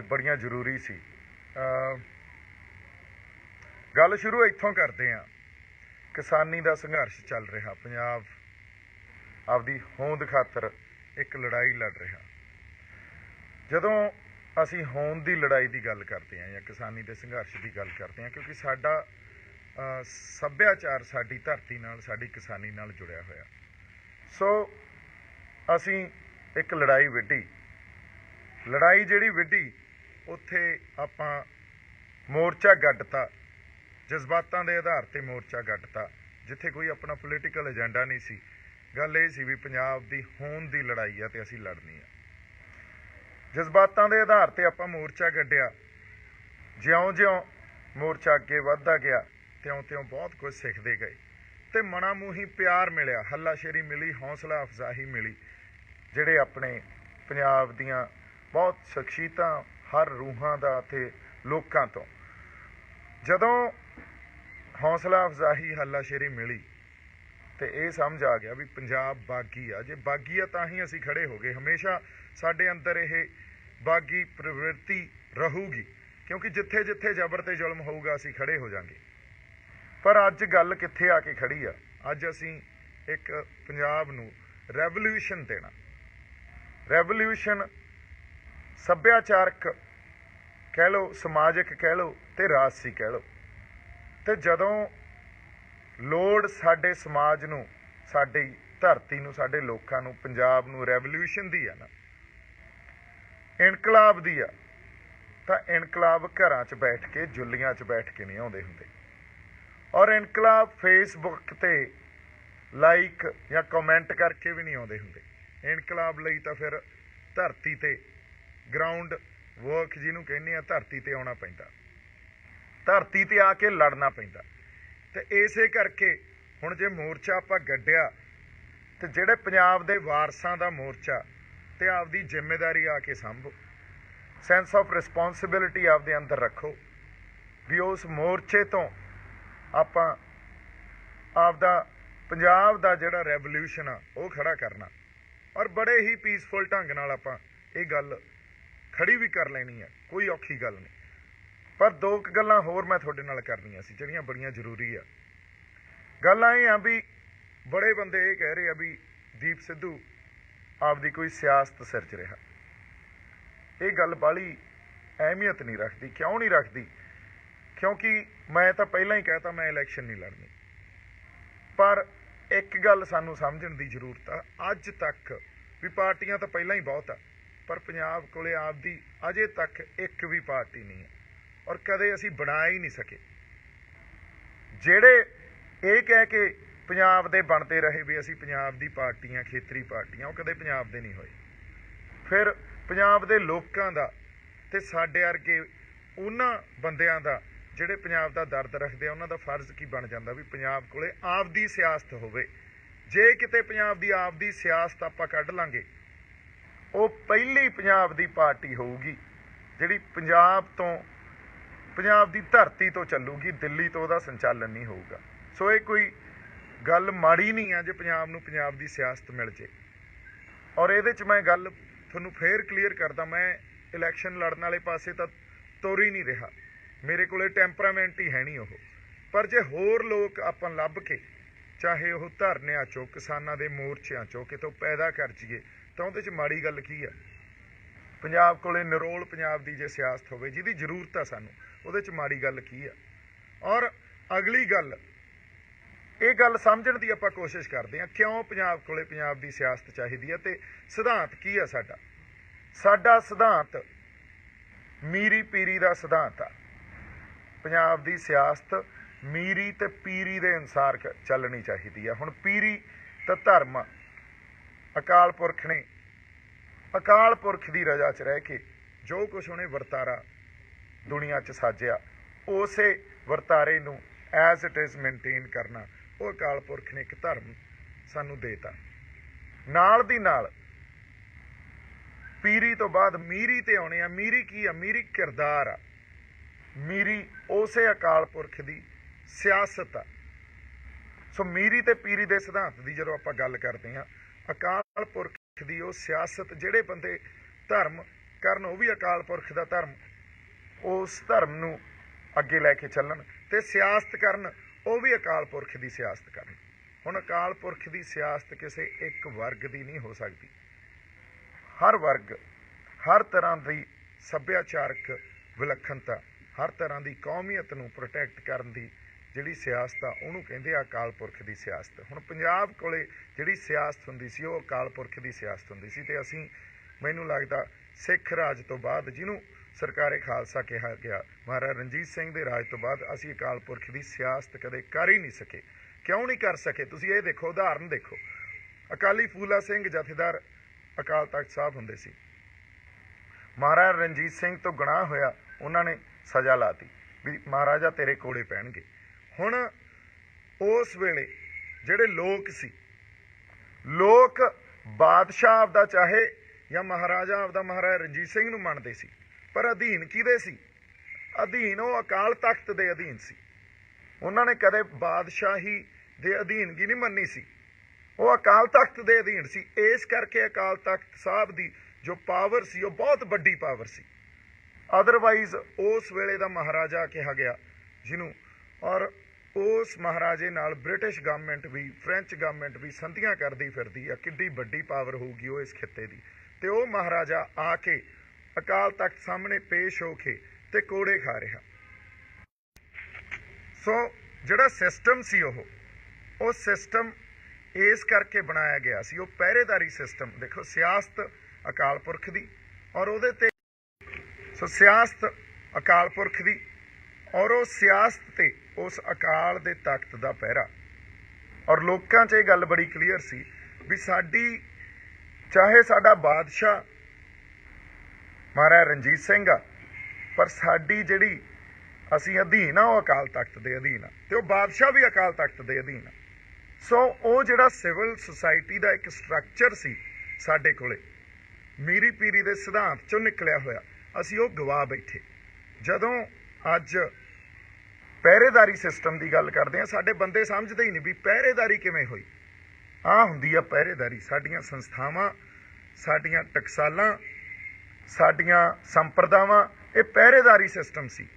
ਬੜੀਆਂ ਜ਼ਰੂਰੀ ਸੀ। ਗੱਲ ਸ਼ੁਰੂ ਇੱਥੋਂ ਕਰਦੇ ਹਾਂ। ਕਿਸਾਨੀ ਦਾ ਸੰਘਰਸ਼ ਚੱਲ ਰਿਹਾ। ਪੰਜਾਬ ਆਪਦੀ ਹੋਂਦ ਖਾਤਰ ਇੱਕ ਲੜਾਈ ਲੜ ਰਿਹਾ। ਜਦੋਂ ਅਸੀਂ ਹੋਂਦ ਦੀ ਲੜਾਈ ਦੀ ਗੱਲ ਕਰਦੇ ਹਾਂ ਜਾਂ ਕਿਸਾਨੀ ਦੇ ਸੰਘਰਸ਼ ਦੀ ਗੱਲ ਕਰਦੇ ਹਾਂ, ਕਿਉਂਕਿ ਸਾਡਾ ਸੱਭਿਆਚਾਰ ਸਾਡੀ ਧਰਤੀ ਨਾਲ, ਸਾਡੀ ਕਿਸਾਨੀ ਨਾਲ ਜੁੜਿਆ ਹੋਇਆ। ਸੋ ਅਸੀਂ ਇੱਕ ਲੜਾਈ ਵਿੱਢੀ। ਲੜਾਈ ਜਿਹੜੀ ਵਿੱਢੀ ਉੱਥੇ ਆਪਾਂ ਮੋਰਚਾ ਗੱਡਤਾ, ਜਜ਼ਬਾਤਾਂ ਦੇ ਆਧਾਰ ਤੇ ਮੋਰਚਾ ਗੱਡਤਾ, ਜਿੱਥੇ ਕੋਈ ਆਪਣਾ ਪੋਲੀਟੀਕਲ ਏਜੰਡਾ ਨਹੀਂ ਸੀ। ਗੱਲ ਇਹ ਸੀ ਵੀ ਪੰਜਾਬ ਦੀ ਹੋਂਦ ਦੀ ਲੜਾਈ ਆ ਤੇ ਅਸੀਂ ਲੜਨੀ ਆ। ਜਜ਼ਬਾਤਾਂ ਦੇ ਆਧਾਰ ਤੇ ਆਪਾਂ ਮੋਰਚਾ ਗੱਡਿਆ। ਜਿਉਂ-ਜਿਉਂ ਮੋਰਚਾ ਅੱਗੇ ਵੱਧਦਾ ਗਿਆ, ਤਿਉਂ-ਤਿਉਂ ਬਹੁਤ ਕੁਝ ਸਿੱਖਦੇ ਗਏ। ਤੇ ਮਨਾ ਮੂੰਹੀ ਪਿਆਰ ਮਿਲਿਆ, ਹੱਲਾਸ਼ੇਰੀ ਮਿਲੀ, ਹੌਸਲਾ ਅਫਜ਼ਾਹੀ ਮਿਲੀ, ਜਿਹੜੇ ਆਪਣੇ ਪੰਜਾਬ ਦੀਆਂ ਬਹੁਤ ਸ਼ਖਸੀਅਤਾਂ ਹਰ ਰੂਹਾਂ ਦਾ ਤੇ ਲੋਕਾਂ ਤੋਂ। ਜਦੋਂ ਹੌਸਲਾ ਅਫਜ਼ਾਹੀ ਹੱਲਾਸ਼ੇਰੀ ਮਿਲੀ ਤੇ ਇਹ ਸਮਝ ਆ ਗਿਆ ਵੀ ਪੰਜਾਬ ਬਾਗੀ ਆ। ਜੇ ਬਾਗੀ ਆ ਤਾਂ ਹੀ ਅਸੀਂ ਖੜੇ ਹੋ ਗਏ। ਹਮੇਸ਼ਾ ਸਾਡੇ ਅੰਦਰ ਇਹ ਬਾਗੀ ਪ੍ਰਵਿਰਤੀ ਰਹੂਗੀ, ਕਿਉਂਕਿ ਜਿੱਥੇ ਜਿੱਥੇ ਜ਼ਬਰ ਤੇ ਜ਼ੁਲਮ ਹੋਊਗਾ ਅਸੀਂ ਖੜੇ ਹੋ ਜਾਾਂਗੇ। ਪਰ ਅੱਜ ਗੱਲ ਕਿੱਥੇ ਆ ਕੇ ਖੜੀ ਆ? ਅੱਜ ਅਸੀਂ ਇੱਕ ਪੰਜਾਬ ਨੂੰ ਰੈਵੋਲੂਸ਼ਨ ਦੇਣਾ। ਰੈਵੋਲੂਸ਼ਨ ਸੱਭਿਆਚਾਰਕ ਕਹਿ ਲਓ ਸਮਾਜਿਕ ਕਹਿ ਲਓ ਤੇ ਰਾਜਸੀ ਕਹਿ ਲਓ। ਤੇ ਜਦੋਂ ਲੋੜ ਸਾਡੇ ਸਮਾਜ ਨੂੰ, ਸਾਡੀ ਧਰਤੀ ਨੂੰ, ਸਾਡੇ ਲੋਕਾਂ ਨੂੰ, ਪੰਜਾਬ ਨੂੰ ਰੈਵੋਲੂਸ਼ਨ ਦੀ ਆ ਨਾ, ਇਨਕਲਾਬ ਦੀ ਆ, ਤਾਂ ਇਨਕਲਾਬ ਘਰਾਂ 'ਚ ਬੈਠ ਕੇ, ਜੁੱਲੀਆਂ 'ਚ ਬੈਠ ਕੇ ਨਹੀਂ ਆਉਂਦੇ ਹੁੰਦੇ। ਔਰ ਇਨਕਲਾਬ ਫੇਸਬੁੱਕ ਤੇ ਲਾਈਕ ਜਾਂ ਕਮੈਂਟ ਕਰਕੇ ਵੀ ਨਹੀਂ ਆਉਂਦੇ ਹੁੰਦੇ। ਇਨਕਲਾਬ ਲਈ ਤਾਂ ਫਿਰ ਧਰਤੀ ਤੇ ਗਰਾਊਂਡ ਵਰਕ ਜਿਹਨੂੰ ਕਹਿੰਦੇ ਆ, ਧਰਤੀ ਤੇ ਆਉਣਾ ਪੈਂਦਾ। ਧਰਤੀ ਤੇ ਆ ਕੇ ਲੜਨਾ ਪੈਂਦਾ। ਤੇ ਇਸੇ ਕਰਕੇ ਹੁਣ ਜੇ ਮੋਰਚਾ ਆਪਾਂ ਗੱਡਿਆ, ਤੇ ਜਿਹੜੇ ਪੰਜਾਬ ਦੇ ਵਾਰਸਾਂ ਦਾ ਮੋਰਚਾ, ਤੇ ਆਪਦੀ ਜ਼ਿੰਮੇਵਾਰੀ ਆ ਕੇ ਸੰਭੋ। ਸੈਂਸ ਆਫ ਰਿਸਪੌਂਸਿਬਿਲਿਟੀ ਆਪਦੇ ਅੰਦਰ ਰੱਖੋ। ਵੀ ਉਸ ਮੋਰਚੇ ਤੋਂ ਆਪਾਂ ਆਪਦਾ ਪੰਜਾਬ ਦਾ ਜਿਹੜਾ ਰੈਵੋਲੂਸ਼ਨ ਆ, ਉਹ ਖੜਾ ਕਰਨਾ। ਔਰ ਬੜੇ ਹੀ ਪੀਸਫੁਲ ਢੰਗ ਨਾਲ ਆਪਾਂ ਇਹ ਗੱਲ ਖੜੀ ਵੀ ਕਰ ਲੈਣੀ ਆ, ਕੋਈ ਔਖੀ ਗੱਲ ਨਹੀਂ। ਪਰ ਦੋ ਕੁ ਗੱਲਾਂ ਹੋਰ ਮੈਂ ਤੁਹਾਡੇ ਨਾਲ ਕਰਨੀਆਂ ਸੀ, ਜਿਹੜੀਆਂ ਬੜੀਆਂ ਜ਼ਰੂਰੀ ਆ। ਗੱਲਾਂ ਇਹ ਆ ਵੀ ਬੜੇ ਬੰਦੇ ਇਹ ਕਹਿ ਰਹੇ ਆ ਵੀ ਦੀਪ ਸਿੱਧੂ ਆਪਦੀ ਕੋਈ ਸਿਆਸਤ ਸਿਰ 'ਚ ਰਿਹਾ। ਇਹ ਗੱਲ ਬਾਲੀ ਅਹਿਮੀਅਤ ਨਹੀਂ ਰੱਖਦੀ, ਕਿਉਂ ਨਹੀਂ ਰੱਖਦੀ? ਕਿਉਂਕਿ ਮੈਂ ਤਾਂ ਪਹਿਲਾਂ ਹੀ ਕਹਿਤਾ ਮੈਂ ਇਲੈਕਸ਼ਨ ਨਹੀਂ ਲੜਨੀ। ਪਰ ਇੱਕ ਗੱਲ ਸਾਨੂੰ ਸਮਝਣ ਦੀ ਜ਼ਰੂਰਤ ਆ, ਅੱਜ ਤੱਕ ਵੀ ਪਾਰਟੀਆਂ ਤਾਂ ਪਹਿਲਾਂ ਹੀ ਬਹੁਤ ਆ। ਪਰ ਪੰਜਾਬ ਕੋਲੇ ਆਪਦੀ ਅਜੇ ਤੱਕ ਇੱਕ ਵੀ ਪਾਰਟੀ ਨਹੀਂ ਹੈ ਔਰ ਕਦੇ ਅਸੀਂ ਬਣਾ ਹੀ ਨਹੀਂ ਸਕੇ। ਜਿਹੜੇ ਇਹ ਕਹਿ ਕੇ ਪੰਜਾਬ ਦੇ ਬਣਦੇ ਰਹੇ ਵੀ ਅਸੀਂ ਪੰਜਾਬ ਦੀ ਪਾਰਟੀਆਂ, ਖੇਤਰੀ ਪਾਰਟੀਆਂ, ਉਹ ਕਦੇ ਪੰਜਾਬ ਦੇ ਨਹੀਂ ਹੋਏ। ਫਿਰ ਪੰਜਾਬ ਦੇ ਲੋਕਾਂ ਦਾ ਤੇ ਸਾਡੇ ਵਰਗੇ ਉਹਨਾਂ ਬੰਦਿਆਂ ਦਾ ਜਿਹੜੇ ਪੰਜਾਬ ਦਾ ਦਰਦ ਰੱਖਦੇ ਆ, ਉਹਨਾਂ ਦਾ ਫਰਜ਼ ਕੀ ਬਣ ਜਾਂਦਾ ਵੀ ਪੰਜਾਬ ਕੋਲੇ ਆਪਦੀ ਸਿਆਸਤ ਹੋਵੇ। ਜੇ ਕਿਤੇ ਪੰਜਾਬ ਦੀ ਆਪਦੀ ਸਿਆਸਤ ਆਪਾਂ ਕੱਢ ਲਾਂਗੇ ਉਹ ਪਹਿਲੀ ਪੰਜਾਬ ਦੀ ਪਾਰਟੀ ਹੋਊਗੀ, ਜਿਹੜੀ ਪੰਜਾਬ ਤੋਂ, ਪੰਜਾਬ ਦੀ ਧਰਤੀ ਤੋਂ ਚੱਲੂਗੀ, ਦਿੱਲੀ ਤੋਂ ਉਹਦਾ ਸੰਚਾਲਨ ਨਹੀਂ ਹੋਊਗਾ। ਸੋ ਇਹ ਕੋਈ ਗੱਲ ਮਾੜੀ ਨਹੀਂ ਆ ਜੇ ਪੰਜਾਬ ਨੂੰ ਪੰਜਾਬ ਦੀ ਸਿਆਸਤ ਮਿਲ ਜੇ। ਔਰ ਇਹਦੇ 'ਚ ਮੈਂ ਗੱਲ ਤੁਹਾਨੂੰ ਫੇਰ ਕਲੀਅਰ ਕਰਦਾ, ਮੈਂ ਇਲੈਕਸ਼ਨ ਲੜਨ ਵਾਲੇ ਪਾਸੇ ਤਾਂ ਤੁਰ ਹੀ ਨਹੀਂ ਰਿਹਾ। ਮੇਰੇ ਕੋਲੇ ਟੈਂਪਰਾਮੈਂਟ ਹੀ ਹੈ ਨਹੀਂ ਉਹ। ਪਰ ਜੇ ਹੋਰ ਲੋਕ ਆਪਾਂ ਲੱਭ ਕੇ, ਚਾਹੇ ਉਹ ਧਰਨਿਆਂ ਚੋਂ, ਕਿਸਾਨਾਂ ਦੇ ਮੋਰਚਿਆਂ ਚੋਂ, ਕਿਤੋਂ ਪੈਦਾ ਕਰ ਜੀਏ ਤਾਂ ਉਹਦੇ 'ਚ ਮਾੜੀ ਗੱਲ ਕੀ ਆ? ਪੰਜਾਬ ਕੋਲੇ ਨਿਰੋਲ ਪੰਜਾਬ ਦੀ ਜੇ ਸਿਆਸਤ ਹੋਵੇ, ਜਿਹਦੀ ਜ਼ਰੂਰਤ ਆ ਸਾਨੂੰ, ਉਹਦੇ 'ਚ ਮਾੜੀ ਗੱਲ ਕੀ ਆ? ਔਰ ਅਗਲੀ ਗੱਲ, ਇਹ ਗੱਲ ਸਮਝਣ ਦੀ ਆਪਾਂ ਕੋਸ਼ਿਸ਼ ਕਰਦੇ ਹਾਂ, ਕਿਉਂ ਪੰਜਾਬ ਕੋਲੇ ਪੰਜਾਬ ਦੀ ਸਿਆਸਤ ਚਾਹੀਦੀ ਹੈ ਤੇ ਸਿਧਾਂਤ ਕੀ ਆ ਸਾਡਾ? ਸਾਡਾ ਸਿਧਾਂਤ ਮੀਰੀ ਪੀਰੀ ਦਾ ਸਿਧਾਂਤ ਆ। ਪੰਜਾਬ ਦੀ ਸਿਆਸਤ ਮੀਰੀ ਤੇ ਪੀਰੀ ਦੇ ਅਨੁਸਾਰ ਚੱਲਣੀ ਚਾਹੀਦੀ ਆ। ਹੁਣ ਪੀਰੀ ਤਾਂ ਧਰਮ ਅਕਾਲ ਪੁਰਖ ਨੇ ਅਕਾਲ ਪੁਰਖ ਦੀ ਰਜ਼ਾ 'ਚ ਰਹਿ ਕੇ ਜੋ ਕੁਝ ਉਹਨੇ ਵਰਤਾਰਾ ਦੁਨੀਆ 'ਚ ਸਾਜਿਆ, ਉਸੇ ਵਰਤਾਰੇ ਨੂੰ ਐਜ਼ ਇਟ ਇਜ਼ ਮੇਨਟੇਨ ਕਰਨਾ, ਉਹ ਅਕਾਲ ਪੁਰਖ ਨੇ ਇੱਕ ਧਰਮ ਸਾਨੂੰ ਦੇਤਾ। ਨਾਲ ਦੀ ਨਾਲ ਪੀਰੀ ਤੋਂ ਬਾਅਦ ਮੀਰੀ ਤੇ ਆਉਣੇ ਆ, ਮੀਰੀ ਕੀ ਆ? ਮੀਰੀ ਕਿਰਦਾਰ ਆ। ਮੀਰੀ ਉਸੇ ਅਕਾਲ ਪੁਰਖ ਦੀ ਸਿਆਸਤ ਆ। ਸੋ ਮੀਰੀ ਤੇ ਪੀਰੀ ਦੇ ਸਿਧਾਂਤ ਦੀ ਜਦੋਂ ਆਪਾਂ ਗੱਲ ਕਰਦੇ ਹਾਂ ਅਕਾਲ ਪੁਰਖ ਦੀ ਉਹ ਸਿਆਸਤ ਜਿਹੜੇ ਬੰਦੇ ਧਰਮ ਕਰਨ, ਉਹ ਵੀ ਅਕਾਲ ਪੁਰਖ ਦਾ ਧਰਮ। ਉਸ ਧਰਮ ਨੂੰ ਅੱਗੇ ਲੈ ਕੇ ਚੱਲਣ ਤੇ ਸਿਆਸਤ ਕਰਨ, ਉਹ ਵੀ ਅਕਾਲ ਪੁਰਖ ਦੀ ਸਿਆਸਤ ਕਰਨ। ਹੁਣ ਅਕਾਲ ਪੁਰਖ ਦੀ ਸਿਆਸਤ ਕਿਸੇ ਇੱਕ ਵਰਗ ਦੀ ਨਹੀਂ ਹੋ ਸਕਦੀ। ਹਰ ਵਰਗ, ਹਰ ਤਰ੍ਹਾਂ ਦੀ ਸੱਭਿਆਚਾਰਕ ਵਿਲੱਖਣਤਾ, ਹਰ ਤਰ੍ਹਾਂ ਦੀ ਕੌਮੀਅਤ ਨੂੰ ਪ੍ਰੋਟੈਕਟ ਕਰਨ ਦੀ ਜਿਹੜੀ ਸਿਆਸਤ ਆ, ਉਹਨੂੰ ਕਹਿੰਦੇ ਆ ਅਕਾਲ ਪੁਰਖ ਦੀ ਸਿਆਸਤ। ਹੁਣ ਪੰਜਾਬ ਕੋਲੇ ਜਿਹੜੀ ਸਿਆਸਤ ਹੁੰਦੀ ਸੀ, ਉਹ ਅਕਾਲ ਪੁਰਖ ਦੀ ਸਿਆਸਤ ਹੁੰਦੀ ਸੀ ਤੇ ਅਸੀਂ, ਮੈਨੂੰ ਲੱਗਦਾ, ਸਿੱਖ ਰਾਜ ਤੋਂ ਬਾਅਦ ਜਿਹਨੂੰ ਸਰਕਾਰੇ ਖਾਲਸਾ ਕਿਹਾ ਗਿਆ, ਮਹਾਰਾਜਾ ਰਣਜੀਤ ਸਿੰਘ ਦੇ ਰਾਜ ਤੋਂ ਬਾਅਦ ਅਸੀਂ ਅਕਾਲ ਪੁਰਖ ਦੀ ਸਿਆਸਤ ਕਦੇ ਕਰ ਹੀ ਨਹੀਂ ਸਕੇ। ਕਿਉਂ ਨਹੀਂ ਕਰ ਸਕੇ? ਤੁਸੀਂ ਇਹ ਦੇਖੋ, ਉਦਾਹਰਨ ਦੇਖੋ। ਅਕਾਲੀ ਫੂਲਾ ਸਿੰਘ ਜਥੇਦਾਰ ਅਕਾਲ ਤਖਤ ਸਾਹਿਬ ਹੁੰਦੇ ਸੀ। ਮਹਾਰਾਜਾ ਰਣਜੀਤ ਸਿੰਘ ਤੋਂ ਗੁਨਾਹ ਹੋਇਆ, ਉਹਨਾਂ ਨੇ ਸਜ਼ਾ ਲਾਤੀ ਵੀ ਮਹਾਰਾਜਾ ਤੇਰੇ ਕੋੜੇ ਪੈਣਗੇ। ਹੁਣ ਉਸ ਵੇਲੇ ਜਿਹੜੇ ਲੋਕ ਸੀ, ਲੋਕ ਬਾਦਸ਼ਾਹ ਆਪਦਾ ਚਾਹੇ ਜਾਂ ਮਹਾਰਾਜਾ ਆਪਦਾ ਮਹਾਰਾਜਾ ਰਣਜੀਤ ਸਿੰਘ ਨੂੰ ਮੰਨਦੇ ਸੀ, ਪਰ ਅਧੀਨ ਕਿਹਦੇ ਸੀ? ਅਧੀਨ ਉਹ ਅਕਾਲ ਤਖਤ ਦੇ ਅਧੀਨ ਸੀ। ਉਹਨਾਂ ਨੇ ਕਦੇ ਬਾਦਸ਼ਾਹੀ ਦੇ ਅਧੀਨਗੀ ਨਹੀਂ ਮੰਨੀ ਸੀ। ਉਹ ਅਕਾਲ ਤਖਤ ਦੇ ਅਧੀਨ ਸੀ। ਇਸ ਕਰਕੇ ਅਕਾਲ ਤਖਤ ਸਾਹਿਬ ਦੀ ਜੋ ਪਾਵਰ ਸੀ, ਉਹ ਬਹੁਤ ਵੱਡੀ ਪਾਵਰ ਸੀ। ਅਦਰਵਾਈਜ਼ ਉਸ ਵੇਲੇ ਦਾ ਮਹਾਰਾਜਾ ਕਿਹਾ ਗਿਆ, ਜਿਹਨੂੰ ਔਰ ਉਸ ਮਹਾਰਾਜੇ ਨਾਲ ਬ੍ਰਿਟਿਸ਼ ਗਵਰਨਮੈਂਟ ਵੀ ਫ੍ਰੈਂਚ ਗਵਰਨਮੈਂਟ ਵੀ ਸੰਧੀਆਂ ਕਰਦੀ ਫਿਰਦੀ ਆ, ਕਿੱਡੀ ਵੱਡੀ ਪਾਵਰ ਹੋਊਗੀ ਉਹ ਇਸ ਖਿੱਤੇ ਦੀ। ਤੇ ਉਹ ਮਹਾਰਾਜਾ ਆ ਕੇ ਅਕਾਲ ਤਖਤ ਸਾਹਮਣੇ ਪੇਸ਼ ਹੋ ਕੇ ਤੇ ਕੋੜੇ ਖਾ ਰਿਹਾ। ਸੋ ਜਿਹੜਾ ਸਿਸਟਮ ਸੀ ਉਹ ਉਹ ਸਿਸਟਮ ਇਸ ਕਰਕੇ ਬਣਾਇਆ ਗਿਆ ਸੀ, ਉਹ ਪਹਿਰੇਦਾਰੀ ਸਿਸਟਮ ਦੇਖੋ ਸਿਆਸਤ ਅਕਾਲ ਪੁਰਖ ਦੀ ਔਰ ਉਹਦੇ ਤੇ ਸੋ ਸਿਆਸਤ ਅਕਾਲ ਪੁਰਖ ਦੀ ਔਰ ਉਹ ਸਿਆਸਤ ਤੇ ਉਸ ਅਕਾਲ ਦੇ ਤਖਤ ਦਾ ਪਹਿਰਾ। ਔਰ ਲੋਕਾਂ 'ਚ ਇਹ ਗੱਲ ਬੜੀ ਕਲੀਅਰ ਸੀ ਵੀ ਸਾਡੀ, ਚਾਹੇ ਸਾਡਾ ਬਾਦਸ਼ਾਹ ਮਹਾਰਾਜ ਰਣਜੀਤ ਸਿੰਘ ਆ, ਪਰ ਸਾਡੀ ਜਿਹੜੀ ਅਸੀਂ ਅਧੀਨ ਆ, ਉਹ ਅਕਾਲ ਤਖਤ ਦੇ ਅਧੀਨ ਆ ਤੇ ਉਹ ਬਾਦਸ਼ਾਹ ਵੀ ਅਕਾਲ ਤਖਤ ਦੇ ਅਧੀਨ ਆ। ਸੋ ਉਹ ਜਿਹੜਾ ਸਿਵਲ ਸੁਸਾਇਟੀ ਦਾ ਇੱਕ ਸਟਰਕਚਰ ਸੀ ਸਾਡੇ ਕੋਲੇ, ਮੀਰੀ ਪੀਰੀ ਦੇ ਸਿਧਾਂਤ ਚੋਂ ਨਿਕਲਿਆ ਹੋਇਆ, ਅਸੀਂ ਉਹ ਗਵਾ ਬੈਠੇ। ਜਦੋਂ ਅੱਜ ਪਹਿਰੇਦਾਰੀ ਸਿਸਟਮ ਦੀ ਗੱਲ ਕਰਦੇ ਆ ਸਾਡੇ ਬੰਦੇ ਸਮਝਦੇ ਹੀ ਨਹੀਂ ਵੀ ਪਹਿਰੇਦਾਰੀ ਕਿਵੇਂ ਹੋਈ। ਆ ਹੁੰਦੀ ਆ ਪਹਿਰੇਦਾਰੀ, ਸਾਡੀਆਂ ਸੰਸਥਾਵਾਂ, ਸਾਡੀਆਂ ਟਕਸਾਲਾਂ, ਸਾਡੀਆਂ ਸੰਪਰਦਾਵਾਂ, ਇਹ ਪਹਿਰੇਦਾਰੀ ਸਿਸਟਮ ਸੀ।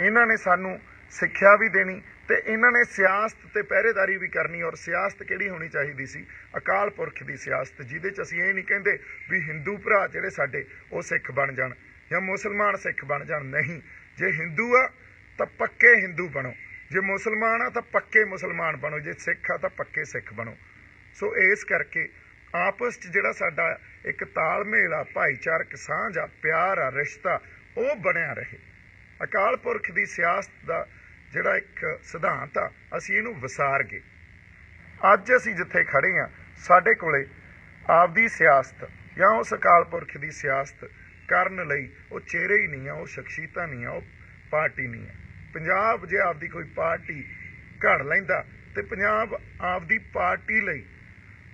ਇਹਨਾਂ ਨੇ ਸਾਨੂੰ ਸਿੱਖਿਆ ਵੀ ਦੇਣੀ ਤੇ ਇਹਨਾਂ ਨੇ ਸਿਆਸਤ ਤੇ ਪਹਿਰੇਦਾਰੀ ਵੀ ਕਰਨੀ ਔਰ ਸਿਆਸਤ ਕਿਹੜੀ ਹੋਣੀ ਚਾਹੀਦੀ ਸੀ? ਅਕਾਲ ਪੁਰਖ ਦੀ ਸਿਆਸਤ, ਜਿਹਦੇ ਚ ਅਸੀਂ ਇਹ ਨਹੀਂ ਕਹਿੰਦੇ ਵੀ ਹਿੰਦੂ ਭਰਾ ਜਿਹੜੇ ਸਾਡੇ ਉਹ ਸਿੱਖ ਬਣ ਜਾਣ ਜਾਂ ਮੁਸਲਮਾਨ ਸਿੱਖ ਬਣ ਜਾਣ। ਨਹੀਂ, ਜੇ ਹਿੰਦੂ ਆ ਤਾਂ ਪੱਕੇ ਹਿੰਦੂ ਬਣੋ। ਜੇ ਮੁਸਲਮਾਨ ਆ ਤਾਂ ਪੱਕੇ ਮੁਸਲਮਾਨ ਬਣੋ। ਜੇ ਸਿੱਖ ਆ ਤਾਂ ਪੱਕੇ ਸਿੱਖ ਬਣੋ। ਸੋ ਇਸ ਕਰਕੇ ਆਪਸ 'ਚ ਜਿਹੜਾ ਸਾਡਾ ਇੱਕ ਤਾਲਮੇਲ ਆ, ਭਾਈਚਾਰਕ ਸਾਂਝ ਆ, ਪਿਆਰ ਆ, ਰਿਸ਼ਤਾ, ਉਹ ਬਣਿਆ ਰਹੇ। ਅਕਾਲ ਪੁਰਖ ਦੀ ਸਿਆਸਤ ਦਾ ਜਿਹੜਾ ਇੱਕ ਸਿਧਾਂਤ ਆ, ਅਸੀਂ ਇਹਨੂੰ ਵਿਸਾਰ ਗਏ ਅੱਜ ਅਸੀਂ ਜਿੱਥੇ ਖੜੇ ਆ, ਸਾਡੇ ਕੋਲੇ ਆਪਦੀ ਸਿਆਸਤ ਜਾਂ ਉਸ ਅਕਾਲ ਪੁਰਖ ਦੀ ਸਿਆਸਤ ਕਰਨ ਲਈ ਉਹ ਚਿਹਰੇ ਹੀ ਨਹੀਂ ਆ, ਉਹ ਸ਼ਖਸੀਅਤਾਂ ਨਹੀਂ ਆ, ਉਹ ਪਾਰਟੀ ਨਹੀਂ ਆ। ਪੰਜਾਬ ਜੇ ਆਪਦੀ ਕੋਈ ਪਾਰਟੀ ਘੜ ਲੈਂਦਾ ਤੇ ਪੰਜਾਬ ਆਪਦੀ ਪਾਰਟੀ ਲਈ,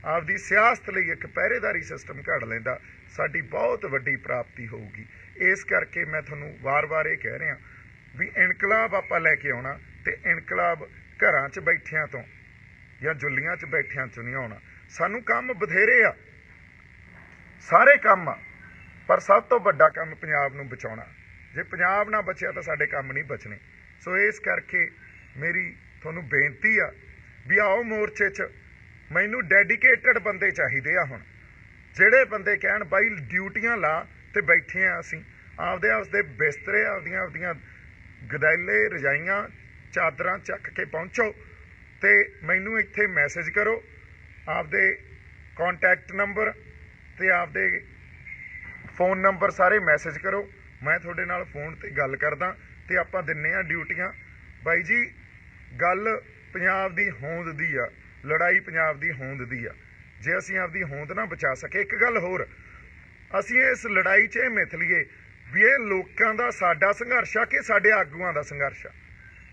ਆਪਦੀ ਸਿਆਸਤ ਲਈ ਇੱਕ ਪਹਿਰੇਦਾਰੀ ਸਿਸਟਮ ਘੜ ਲੈਂਦਾ, ਸਾਡੀ ਬਹੁਤ ਵੱਡੀ ਪ੍ਰਾਪਤੀ ਹੋਊਗੀ। ਇਸ ਕਰਕੇ ਮੈਂ ਤੁਹਾਨੂੰ ਵਾਰ-ਵਾਰ ਇਹ ਕਹਿ ਰਿਹਾ ਵੀ ਇਨਕਲਾਬ ਆਪਾਂ ਲੈ ਕੇ ਆਉਣਾ ਤੇ ਇਨਕਲਾਬ ਘਰਾਂ 'ਚ ਬੈਠਿਆਂ ਤੋਂ ਜਾਂ ਜੁੱਲੀਆਂ 'ਚ ਬੈਠਿਆਂ 'ਚ ਨਹੀਂ ਆਉਣਾ। ਸਾਨੂੰ ਕੰਮ ਬਥੇਰੇ ਆ। ਸਾਰੇ ਕੰਮ ਆ। ਪਰ ਸਭ ਤੋਂ ਵੱਡਾ ਕੰਮ ਪੰਜਾਬ ਨੂੰ ਬਚਾਉਣਾ। ਜੇ ਪੰਜਾਬ ਨਾ ਬਚਿਆ ਤਾਂ ਸਾਡੇ ਕੰਮ ਨਹੀਂ ਬਚਣੇ। ਸੋ ਇਸ ਕਰਕੇ ਮੇਰੀ ਤੁਹਾਨੂੰ ਬੇਨਤੀ ਆ ਵੀ ਆਓ ਮੋਰਚੇ 'ਚ ਮੈਨੂੰ ਡੈਡੀਕੇਟਡ ਬੰਦੇ ਚਾਹੀਦੇ ਆ ਹੁਣ। ਜਿਹੜੇ ਬੰਦੇ ਕਹਿਣ, ਬਾਈ, ਡਿਊਟੀਆਂ ਲਾ ਤੇ ਬੈਠੇ ਆ ਅਸੀਂ। ਆਪਦੇ ਆਪਦੇ ਬਿਸਤਰੇ, ਆਪਦੀਆਂ ਆਪਦੀਆਂ ਗਦੈਲੇ, ਰਜਾਈਆਂ, ਚਾਦਰਾਂ ਚੱਕ ਕੇ ਪਹੁੰਚੋ ਤੇ ਮੈਨੂੰ ਇੱਥੇ ਮੈਸੇਜ ਕਰੋ। ਆਪਦੇ ਕੰਟੈਕਟ ਨੰਬਰ ਤੇ ਆਪਦੇ ਫੋਨ ਨੰਬਰ ਸਾਰੇ ਮੈਸੇਜ ਕਰੋ। ਮੈਂ ਤੁਹਾਡੇ ਨਾਲ ਫੋਨ ਤੇ ਗੱਲ ਕਰਦਾ। ਤੇ ਆਪਾਂ ਦਿੰਨੇ ਆ ਡਿਊਟੀਆਂ। ਬਾਈ ਜੀ, ਗੱਲ ਪੰਜਾਬ ਦੀ ਹੋਂਦ ਦੀ ਆ, ਲੜਾਈ ਪੰਜਾਬ ਦੀ ਹੋਂਦ ਦੀ ਆ। ਜੇ ਅਸੀਂ ਆਪਦੀ ਹੋਂਦ ਨਾ ਬਚਾ ਸਕੇ, ਇੱਕ ਗੱਲ ਹੋਰ, ਅਸੀਂ ਇਸ ਲੜਾਈ 'ਚ ਇਹ ਮਿਥ ਲਈਏ ਵੀ ਇਹ ਲੋਕਾਂ ਦਾ ਸਾਡਾ ਸੰਘਰਸ਼ ਆ ਕਿ ਸਾਡੇ ਆਗੂਆਂ ਦਾ ਸੰਘਰਸ਼ ਆ।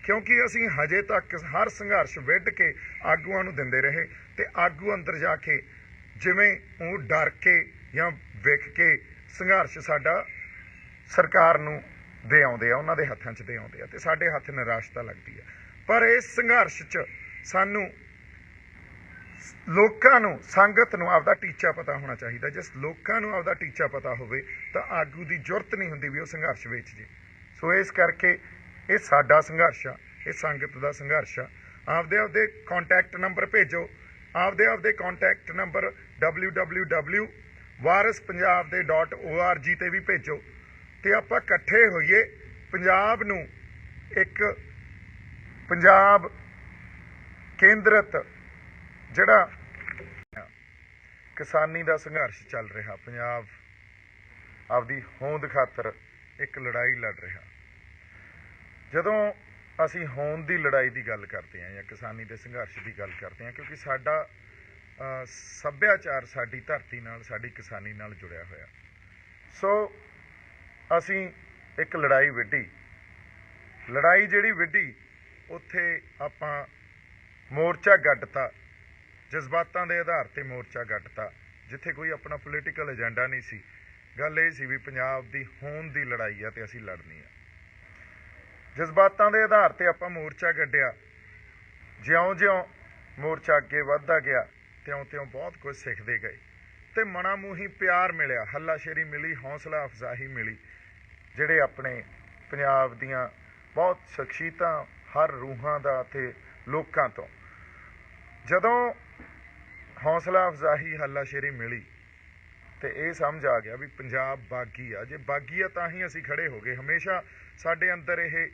ਕਿਉਂਕਿ ਅਸੀਂ ਹਜੇ ਤੱਕ ਹਰ ਸੰਘਰਸ਼ ਵਿੱਢ ਕੇ ਆਗੂਆਂ ਨੂੰ ਦਿੰਦੇ ਰਹੇ ਤੇ ਆਗੂ ਅੰਦਰ ਜਾ ਕੇ ਜਿਵੇਂ ਉਹ ਡਰ ਕੇ ਜਾਂ ਵਿਖ ਕੇ ਸੰਘਰਸ਼ ਸਾਡਾ ਸਰਕਾਰ ਨੂੰ ਦੇ ਆਉਂਦੇ ਆ, ਉਹਨਾਂ ਦੇ ਹੱਥਾਂ 'ਚ ਦੇ ਆਉਂਦੇ ਆ ਤੇ ਸਾਡੇ ਹੱਥ ਨਿਰਾਸ਼ਤਾ ਲੱਗਦੀ ਆ। ਪਰ ਇਸ ਸੰਘਰਸ਼ 'ਚ ਸਾਨੂੰ ਲੋਕਾਂ ਨੂੰ, ਸੰਗਤ ਨੂੰ ਆਪਦਾ ਟੀਚਾ ਪਤਾ ਹੋਣਾ ਚਾਹੀਦਾ। ਜਿਸ ਲੋਕਾਂ ਨੂੰ ਆਪਦਾ ਟੀਚਾ ਪਤਾ ਹੋਵੇ ਤਾਂ ਆਗੂ ਦੀ ਜ਼ਰੂਰਤ ਨਹੀਂ ਹੁੰਦੀ ਵੀ ਉਹ ਸੰਘਰਸ਼ ਵਿੱਚ ਜੇ। ਸੋ ਇਸ ਕਰਕੇ ਇਹ ਸਾਡਾ ਸੰਘਰਸ਼ ਆ, ਇਹ ਸੰਗਤ ਦਾ ਸੰਘਰਸ਼ ਆ। ਆਪਦੇ ਆਪਦੇ ਕੰਟੈਕਟ ਨੰਬਰ ਭੇਜੋ। ਆਪਦੇ ਆਪਦੇ ਕੰਟੈਕਟ ਨੰਬਰ www.warispunjab.org ਤੇ ਵੀ ਭੇਜੋ। ਤੇ ਆਪਾਂ ਇਕੱਠੇ ਹੋਈਏ ਪੰਜਾਬ ਨੂੰ ਇੱਕ ਪੰਜਾਬ ਕੇਂਦਰਿਤ ਜਿਹੜਾ ਕਿਸਾਨੀ ਦਾ ਸੰਘਰਸ਼ ਚੱਲ ਰਿਹਾ, ਪੰਜਾਬ ਆਪਦੀ ਹੋਂਦ ਖਾਤਰ ਇੱਕ ਲੜਾਈ ਲੜ ਰਿਹਾ। ਜਦੋਂ ਅਸੀਂ ਹੋਂਦ ਦੀ ਲੜਾਈ ਦੀ ਗੱਲ ਕਰਦੇ ਹਾਂ ਜਾਂ ਕਿਸਾਨੀ ਦੇ ਸੰਘਰਸ਼ ਦੀ ਗੱਲ ਕਰਦੇ ਹਾਂ, ਕਿਉਂਕਿ ਸਾਡਾ ਸੱਭਿਆਚਾਰ ਸਾਡੀ ਧਰਤੀ ਨਾਲ, ਸਾਡੀ ਕਿਸਾਨੀ ਨਾਲ ਜੁੜਿਆ ਹੋਇਆ। ਸੋ ਅਸੀਂ ਇੱਕ ਲੜਾਈ ਵਿੱਢੀ। ਲੜਾਈ ਜਿਹੜੀ ਵਿੱਢੀ, ਉੱਥੇ ਆਪਾਂ ਮੋਰਚਾ ਗੱਡਤਾ ਜਜ਼ਬਾਤਾਂ ਦੇ ਆਧਾਰ ਤੇ ਮੋਰਚਾ ਗੱਡਤਾ ਜਿੱਥੇ ਕੋਈ ਆਪਣਾ ਪੋਲੀਟੀਕਲ ਏਜੰਡਾ ਨਹੀਂ ਸੀ। ਗੱਲ ਇਹ ਸੀ ਵੀ ਪੰਜਾਬ ਦੀ ਹੋਂਦ ਦੀ ਲੜਾਈ ਆ ਤੇ ਅਸੀਂ ਲੜਨੀ ਆ। ਜਜ਼ਬਾਤਾਂ ਦੇ ਆਧਾਰ ਤੇ ਆਪਾਂ ਮੋਰਚਾ ਗੱਡਿਆ ਜਿਉਂ-ਜਿਉਂ ਮੋਰਚਾ ਅੱਗੇ ਵੱਧਦਾ ਗਿਆ, ਤਿਉਂ-ਤਿਉਂ ਬਹੁਤ ਕੁਝ ਸਿੱਖਦੇ ਗਏ। ਤੇ ਮਨਾ ਮੂੰਹੀ ਪਿਆਰ ਮਿਲਿਆ, ਹੱਲਾਸ਼ੇਰੀ ਮਿਲੀ, ਹੌਸਲਾ ਅਫਜ਼ਾਹੀ ਮਿਲੀ। ਜਿਹੜੇ ਆਪਣੇ ਪੰਜਾਬ ਦੀਆਂ ਬਹੁਤ ਸ਼ਖਸੀਅਤਾਂ ਹਰ ਰੂਹਾਂ ਦਾ ਤੇ ਲੋਕਾਂ ਤੋਂ। ਜਦੋਂ ਹੌਸਲਾ ਅਫਜ਼ਾਹੀ ਹੱਲਾਸ਼ੇਰੀ ਮਿਲੀ ਤੇ ਇਹ ਸਮਝ ਆ ਗਿਆ ਵੀ ਪੰਜਾਬ ਬਾਗੀ ਆ। ਜੇ ਬਾਗੀ ਆ ਤਾਂ ਹੀ ਅਸੀਂ ਖੜੇ ਹੋ ਗਏ। ਹਮੇਸ਼ਾ ਸਾਡੇ ਅੰਦਰ ਇਹ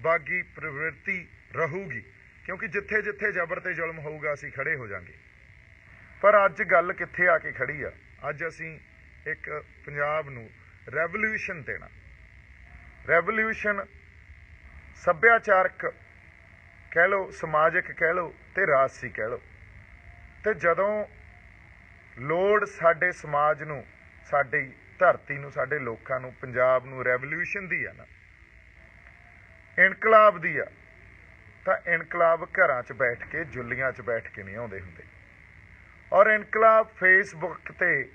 ਬਾਗੀ ਪ੍ਰਵਿਰਤੀ ਰਹੂਗੀ, ਕਿਉਂਕਿ ਜਿੱਥੇ ਜਿੱਥੇ ਜ਼ਬਰ ਤੇ ਜ਼ੁਲਮ ਹੋਊਗਾ ਅਸੀਂ ਖੜੇ ਹੋ ਜਾਾਂਗੇ। ਪਰ ਅੱਜ ਗੱਲ ਕਿੱਥੇ ਆ ਕੇ ਖੜੀ ਆ? ਅੱਜ ਅਸੀਂ ਇੱਕ ਪੰਜਾਬ ਨੂੰ ਰੈਵੋਲੂਸ਼ਨ ਦੇਣਾ। ਰੈਵੋਲੂਸ਼ਨ, ਸੱਭਿਆਚਾਰਕ ਕਹਿ ਲਓ, ਸਮਾਜਿਕ ਕਹਿ ਲਓ ਤੇ ਰਾਜਸੀ ਕਹਿ ਲਓ। ਤੇ ਜਦੋਂ ਲੋੜ ਸਾਡੇ ਸਮਾਜ ਨੂੰ, ਸਾਡੀ ਧਰਤੀ ਨੂੰ, ਸਾਡੇ ਲੋਕਾਂ ਨੂੰ, ਪੰਜਾਬ ਨੂੰ ਰੈਵੋਲੂਸ਼ਨ ਦੀ ਆ ਨਾ, ਇਨਕਲਾਬ ਦੀ ਆ, ਤਾਂ ਇਨਕਲਾਬ ਘਰਾਂ 'ਚ ਬੈਠ ਕੇ, ਜੁੱਲੀਆਂ 'ਚ ਬੈਠ ਕੇ ਨਹੀਂ ਆਉਂਦੇ ਹੁੰਦੇ। ਔਰ ਇਨਕਲਾਬ ਫੇਸਬੁੱਕ ਤੇ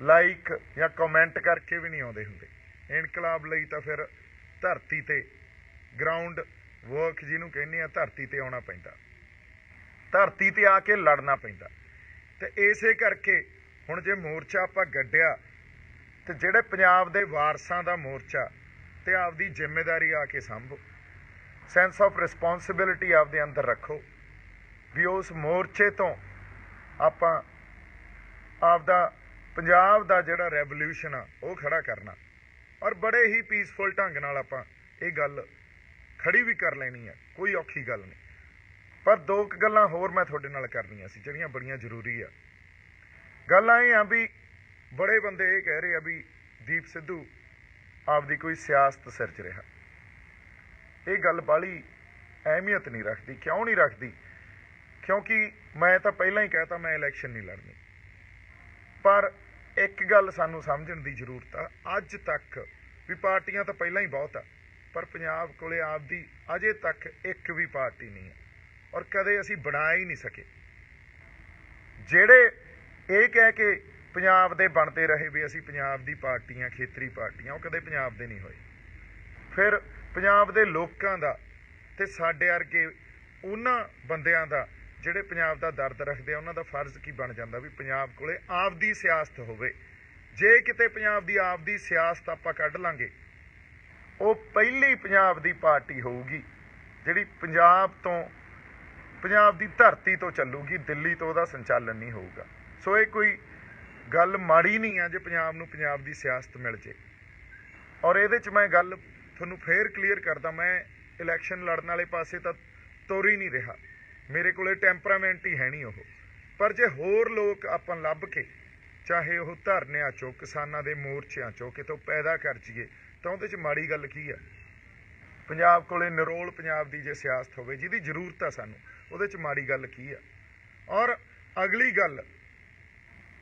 ਲਾਈਕ ਜਾਂ ਕਮੈਂਟ ਕਰਕੇ ਵੀ ਨਹੀਂ ਆਉਂਦੇ ਹੁੰਦੇ। ਇਨਕਲਾਬ ਲਈ ਤਾਂ ਫਿਰ ਧਰਤੀ ਤੇ ਗਰਾਊਂਡ ਵਰਕ ਜਿਹਨੂੰ ਕਹਿੰਦੇ ਆ, ਧਰਤੀ ਤੇ ਆਉਣਾ ਪੈਂਦਾ। ਧਰਤੀ ਤੇ ਆ ਕੇ ਲੜਨਾ ਪੈਂਦਾ। ਤੇ ਇਸੇ ਕਰਕੇ ਹੁਣ ਜੇ ਮੋਰਚਾ ਆਪਾਂ ਗੱਡਿਆ, ਤੇ ਜਿਹੜੇ ਪੰਜਾਬ ਦੇ ਵਾਰਸਾਂ ਦਾ ਮੋਰਚਾ, ਤੇ ਆਪਦੀ ਜ਼ਿੰਮੇਵਾਰੀ ਆ ਕੇ ਸੰਭੋ। ਸੈਂਸ ਆਫ ਰਿਸਪੌਂਸਿਬਿਲਿਟੀ ਆਪਦੇ ਅੰਦਰ ਰੱਖੋ। ਵੀ ਉਸ ਮੋਰਚੇ ਤੋਂ ਆਪਾਂ ਆਪਦਾ ਪੰਜਾਬ ਦਾ ਜਿਹੜਾ ਰੈਵੋਲੂਸ਼ਨ ਆ, ਉਹ ਖੜਾ ਕਰਨਾ। ਔਰ ਬੜੇ ਹੀ ਪੀਸਫੁਲ ਢੰਗ ਨਾਲ ਆਪਾਂ ਇਹ ਗੱਲ ਖੜੀ ਵੀ ਕਰ ਲੈਣੀ ਆ ਕੋਈ ਔਖੀ ਗੱਲ ਨਹੀਂ। ਪਰ ਦੋ ਕੁ ਗੱਲਾਂ ਹੋਰ ਮੈਂ ਤੁਹਾਡੇ ਨਾਲ ਕਰਨੀਆਂ ਸੀ, ਜਿਹੜੀਆਂ ਬੜੀਆਂ ਜ਼ਰੂਰੀ ਆ। ਗੱਲਾਂ ਇਹ ਆ ਵੀ ਬੜੇ ਬੰਦੇ ਇਹ ਕਹਿ ਰਹੇ ਆ ਵੀ ਦੀਪ ਸਿੱਧੂ ਆਪਦੀ ਕੋਈ ਸਿਆਸਤ ਸਿਰਜ ਰਿਹਾ। ਇਹ ਗੱਲ ਬਾਲੀ ਅਹਿਮੀਅਤ ਨਹੀਂ ਰੱਖਦੀ, ਕਿਉਂ ਨਹੀਂ ਰੱਖਦੀ? ਕਿਉਂਕਿ ਮੈਂ ਤਾਂ ਪਹਿਲਾਂ ਹੀ ਕਹਿਤਾ ਮੈਂ ਇਲੈਕਸ਼ਨ ਨਹੀਂ ਲੜਨੀ। ਪਰ ਇੱਕ ਗੱਲ ਸਾਨੂੰ ਸਮਝਣ ਦੀ ਜ਼ਰੂਰਤ ਆ, ਅੱਜ ਤੱਕ ਵੀ ਪਾਰਟੀਆਂ ਤਾਂ ਪਹਿਲਾਂ ਹੀ ਬਹੁਤ ਆ, ਪਰ ਪੰਜਾਬ ਕੋਲੇ ਆਪਦੀ ਅਜੇ ਤੱਕ ਇੱਕ ਵੀ ਪਾਰਟੀ ਨਹੀਂ ਹੈ ਔਰ ਕਦੇ ਅਸੀਂ ਬਣਾ ਹੀ ਨਹੀਂ ਸਕੇ। ਜਿਹੜੇ ਇਹ ਕਹਿ ਕੇ ਪੰਜਾਬ ਦੇ ਬਣਦੇ ਰਹੇ ਵੀ ਅਸੀਂ ਪੰਜਾਬ ਦੀ ਪਾਰਟੀਆਂ, ਖੇਤਰੀ ਪਾਰਟੀਆਂ, ਉਹ ਕਦੇ ਪੰਜਾਬ ਦੇ ਨਹੀਂ ਹੋਏ। ਫਿਰ ਪੰਜਾਬ ਦੇ ਲੋਕਾਂ ਦਾ ਤੇ ਸਾਡੇ ਵਰਗੇ ਉਹਨਾਂ ਬੰਦਿਆਂ ਦਾ ਜਿਹੜੇ ਪੰਜਾਬ ਦਾ ਦਰਦ ਰੱਖਦੇ ਆ, ਉਹਨਾਂ ਦਾ ਫਰਜ਼ ਕੀ ਬਣ ਜਾਂਦਾ ਵੀ ਪੰਜਾਬ ਕੋਲੇ ਆਪਦੀ ਸਿਆਸਤ ਹੋਵੇ। ਜੇ ਕਿਤੇ ਪੰਜਾਬ ਦੀ ਆਪਦੀ ਸਿਆਸਤ ਆਪਾਂ ਕੱਢ ਲਾਂਗੇ, ਉਹ ਪਹਿਲੀ ਪੰਜਾਬ ਦੀ ਪਾਰਟੀ ਹੋਊਗੀ, ਜਿਹੜੀ ਪੰਜਾਬ ਤੋਂ, ਪੰਜਾਬ ਦੀ ਧਰਤੀ ਤੋਂ ਚੱਲੂਗੀ, ਦਿੱਲੀ ਤੋਂ ਉਹਦਾ ਸੰਚਾਲਨ ਨਹੀਂ ਹੋਊਗਾ। ਸੋ ਇਹ ਕੋਈ ਗੱਲ ਮਾੜੀ ਨਹੀਂ ਆ ਜੇ ਪੰਜਾਬ ਨੂੰ ਪੰਜਾਬ ਦੀ ਸਿਆਸਤ ਮਿਲ ਜੇ। ਔਰ ਇਹਦੇ 'ਚ ਮੈਂ ਗੱਲ ਤੁਹਾਨੂੰ ਫੇਰ ਕਲੀਅਰ ਕਰਦਾ, ਮੈਂ ਇਲੈਕਸ਼ਨ ਲੜਨ ਵਾਲੇ ਪਾਸੇ ਤਾਂ ਤੁਰ ਹੀ ਨਹੀਂ ਰਿਹਾ। ਮੇਰੇ ਕੋਲੇ ਟੈਂਪਰਾਮੈਂਟ ਹੀ ਹੈ ਨਹੀਂ ਉਹ। ਪਰ ਜੇ ਹੋਰ ਲੋਕ ਆਪਾਂ ਲੱਭ ਕੇ, ਚਾਹੇ ਉਹ ਧਰਨਿਆਂ ਚੋਂ, ਕਿਸਾਨਾਂ ਦੇ ਮੋਰਚਿਆਂ ਚੋਂ, ਕਿਤੋਂ ਪੈਦਾ ਕਰ ਜੀਏ ਤਾਂ ਉਹਦੇ 'ਚ ਮਾੜੀ ਗੱਲ ਕੀ ਆ? ਪੰਜਾਬ ਕੋਲੇ ਨਿਰੋਲ ਪੰਜਾਬ ਦੀ ਜੇ ਸਿਆਸਤ ਹੋਵੇ, ਜਿਹਦੀ ਜ਼ਰੂਰਤ ਆ ਸਾਨੂੰ, ਉਹਦੇ 'ਚ ਮਾੜੀ ਗੱਲ ਕੀ ਆ? ਔਰ ਅਗਲੀ ਗੱਲ,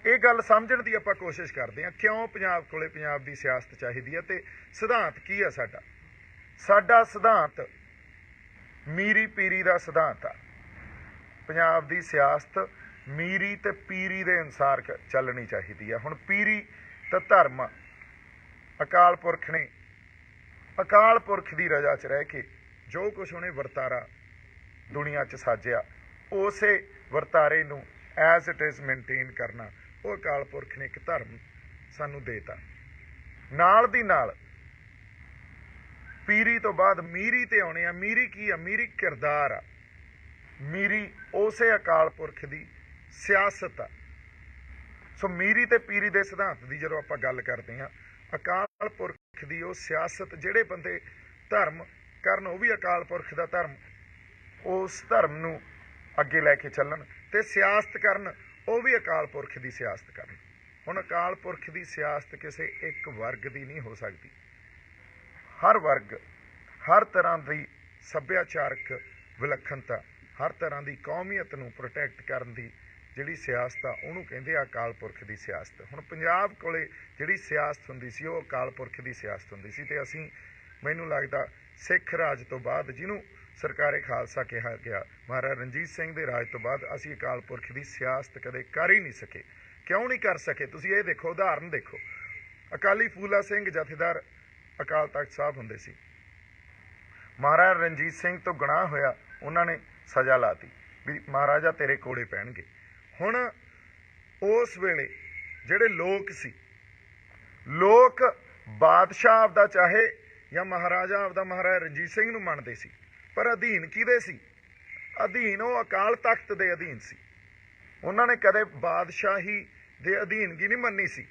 ਇਹ ਗੱਲ ਸਮਝਣ ਦੀ ਆਪਾਂ ਕੋਸ਼ਿਸ਼ ਕਰਦੇ ਹਾਂ, ਕਿਉਂ ਪੰਜਾਬ ਕੋਲੇ ਪੰਜਾਬ ਦੀ ਸਿਆਸਤ ਚਾਹੀਦੀ ਹੈ ਤੇ ਸਿਧਾਂਤ ਕੀ ਆ ਸਾਡਾ? ਸਾਡਾ ਸਿਧਾਂਤ ਮੀਰੀ ਪੀਰੀ ਦਾ ਸਿਧਾਂਤ ਆ। ਪੰਜਾਬ ਦੀ ਸਿਆਸਤ ਮੀਰੀ ਤੇ ਪੀਰੀ ਦੇ ਅਨਸਾਰ ਚੱਲਣੀ ਚਾਹੀਦੀ ਆ ਹੁਣ ਪੀਰੀ ਤਾਂ ਧਰਮ ਅਕਾਲ ਪੁਰਖ ਨੇ ਅਕਾਲ ਪੁਰਖ ਦੀ ਰਜ਼ਾ 'ਚ ਰਹਿ ਕੇ ਜੋ ਕੁਝ ਉਹਨੇ ਵਰਤਾਰਾ ਦੁਨੀਆ 'ਚ ਸਾਜਿਆ, ਉਸੇ ਵਰਤਾਰੇ ਨੂੰ ਐਜ਼ ਇਟ ਇਜ਼ ਮੇਨਟੇਨ ਕਰਨਾ, ਉਹ ਅਕਾਲ ਪੁਰਖ ਨੇ ਇੱਕ ਧਰਮ ਸਾਨੂੰ ਦੇਤਾ। ਨਾਲ ਦੀ ਨਾਲ ਪੀਰੀ ਤੋਂ ਬਾਅਦ ਮੀਰੀ ਤੇ ਆਉਣੇ ਆ। ਮੀਰੀ ਕੀ ਆ? ਮੀਰੀ ਕਿਰਦਾਰ ਆ। ਮੀਰੀ ਉਸੇ ਅਕਾਲ ਪੁਰਖ ਦੀ ਸਿਆਸਤ ਆ। ਸੋ ਮੀਰੀ ਤੇ ਪੀਰੀ ਦੇ ਸਿਧਾਂਤ ਦੀ ਜਦੋਂ ਆਪਾਂ ਗੱਲ ਕਰਦੇ ਹਾਂ, ਅਕਾਲ ਪੁਰਖ ਦੀ ਉਹ ਸਿਆਸਤ ਜਿਹੜੇ ਬੰਦੇ ਧਰਮ ਕਰਨ, ਉਹ ਵੀ ਅਕਾਲ ਪੁਰਖ ਦਾ ਧਰਮ, ਉਸ ਧਰਮ ਨੂੰ ਅੱਗੇ ਲੈ ਕੇ ਚੱਲਣ ਤੇ ਸਿਆਸਤ ਕਰਨ, ਉਹ ਵੀ ਅਕਾਲ ਪੁਰਖ ਦੀ ਸਿਆਸਤ ਕਰਨ। ਹੁਣ ਅਕਾਲ ਪੁਰਖ ਦੀ ਸਿਆਸਤ ਕਿਸੇ ਇੱਕ ਵਰਗ ਦੀ ਨਹੀਂ ਹੋ ਸਕਦੀ। ਹਰ ਵਰਗ, ਹਰ ਤਰ੍ਹਾਂ ਦੀ ਸੱਭਿਆਚਾਰਕ ਵਿਲੱਖਣਤਾ ਹਰ ਤਰ੍ਹਾਂ ਦੀ ਕੌਮੀਅਤ ਨੂੰ ਪ੍ਰੋਟੈਕਟ ਕਰਨ ਦੀ ਜਿਹੜੀ ਸਿਆਸਤ ਆ, ਉਹਨੂੰ ਕਹਿੰਦੇ ਆ ਅਕਾਲ ਪੁਰਖ ਦੀ ਸਿਆਸਤ। ਹੁਣ ਪੰਜਾਬ ਕੋਲੇ ਜਿਹੜੀ ਸਿਆਸਤ ਹੁੰਦੀ ਸੀ, ਉਹ ਅਕਾਲ ਪੁਰਖ ਦੀ ਸਿਆਸਤ ਹੁੰਦੀ ਸੀ ਤੇ ਅਸੀਂ, ਮੈਨੂੰ ਲੱਗਦਾ ਸਿੱਖ ਰਾਜ ਤੋਂ ਬਾਅਦ ਜਿਹਨੂੰ ਸਰਕਾਰੇ ਖਾਲਸਾ ਕਿਹਾ ਗਿਆ, ਮਹਾਰਾਜਾ ਰਣਜੀਤ ਸਿੰਘ ਦੇ ਰਾਜ ਤੋਂ ਬਾਅਦ ਅਸੀਂ ਅਕਾਲ ਪੁਰਖ ਦੀ ਸਿਆਸਤ ਕਦੇ ਕਰ ਹੀ ਨਹੀਂ ਸਕੇ। ਕਿਉਂ ਨਹੀਂ ਕਰ ਸਕੇ? ਤੁਸੀਂ ਇਹ ਦੇਖੋ, ਉਦਾਹਰਨ ਦੇਖੋ। ਅਕਾਲੀ ਫੂਲਾ ਸਿੰਘ ਜਥੇਦਾਰ ਅਕਾਲ ਤਖਤ ਸਾਹਿਬ ਹੁੰਦੇ ਸੀ। ਮਹਾਰਾਜਾ ਰਣਜੀਤ ਸਿੰਘ ਤੋਂ ਗੁਨਾਹ ਹੋਇਆ, ਉਹਨਾਂ ਨੇ ਸਜ਼ਾ ਲਾਤੀ ਵੀ ਮਹਾਰਾਜਾ ਤੇਰੇ ਕੋੜੇ ਪੈਣਗੇ। ਹੁਣ ਉਸ ਵੇਲੇ ਜਿਹੜੇ ਲੋਕ ਸੀ, ਲੋਕ ਬਾਦਸ਼ਾਹ ਆਪਦਾ ਚਾਹੇ ਜਾਂ ਮਹਾਰਾਜਾ ਆਪਦਾ ਮਹਾਰਾਜਾ ਰਣਜੀਤ ਸਿੰਘ ਨੂੰ ਮੰਨਦੇ ਸੀ, ਪਰ ਅਧੀਨ ਕਿਹਦੇ ਸੀ? ਅਧੀਨ ਉਹ ਅਕਾਲ ਤਖਤ ਦੇ ਅਧੀਨ ਸੀ। ਉਹਨਾਂ ਨੇ ਕਦੇ ਬਾਦਸ਼ਾਹੀ ਦੇ ਅਧੀਨਗੀ ਨਹੀਂ ਮੰਨੀ ਸੀ।